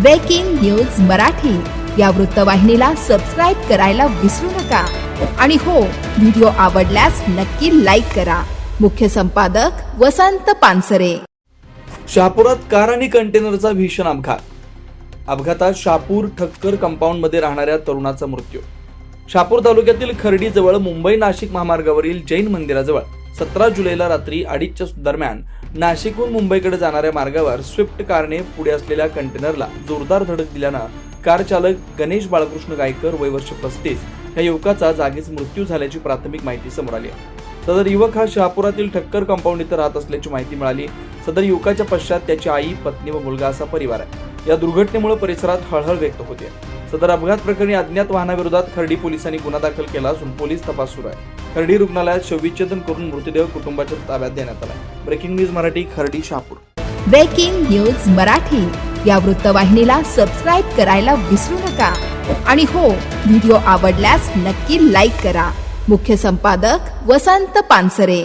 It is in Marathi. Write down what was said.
ब्रेकिंग न्यूज मराठी या वृत्तवाहिनीला सबस्क्राईब करायला विसरू नका. आणि हो व्हिडिओ आवडल्यास नक्की लाईक करा. मुख्य संपादक वसंत पानसरे. शहापुरात कार आणि कंटेनरचा भीषण अपघात. अपघातात शहापूर ठक्कर कंपाऊंडमध्ये राहणाऱ्या तरुणाचा मृत्यू. शहापूर तालुक्यातील खर्डीजवळ मुंबई नाशिक महामार्गावरील जैन मंदिराजवळ. सतरा जुलैला रात्री अडीचच्या दरम्यान नाशिकहून मुंबईकडे जाणाऱ्या मार्गावर स्विफ्ट कारने पुढे असलेल्या कंटेनरला जोरदार धडक दिल्यानं कार चालक गणेश बाळकृष्ण गायकर वय वर्ष पस्तीस या युवकाचा जागीच मृत्यू झाल्याची प्राथमिक माहिती समोर आली आहे. सदर युवक हा शहापुरातील ठक्कर कंपाऊंड इथं राहत असल्याची माहिती मिळाली. सदर युवकाच्या पश्चात त्याची आई पत्नी व मुलगा असा परिवार आहे. या दुर्घटनेमुळे परिसरात हळहळ व्यक्त होते सदर अपघात प्रकरणी अज्ञात वाहनाविरोधात खर्डी पोलिसांनी गुन्हा दाखल केला असून पोलीस तपास सुरू आहे. खर्डी रुग्णालयात शवविच्छेदन करून मृतदेह कुटुंबाच्या ताब्यात देण्यात आला breaking news Marathi Khardi Shahapur. Breaking news Marathi. या वृत्तवाहिनीला सबस्क्राईब करायला विसरू नका. आणि हो व्हिडिओ आवडल्यास नक्की लाईक करा. मुख्य संपादक वसंत पानसरे.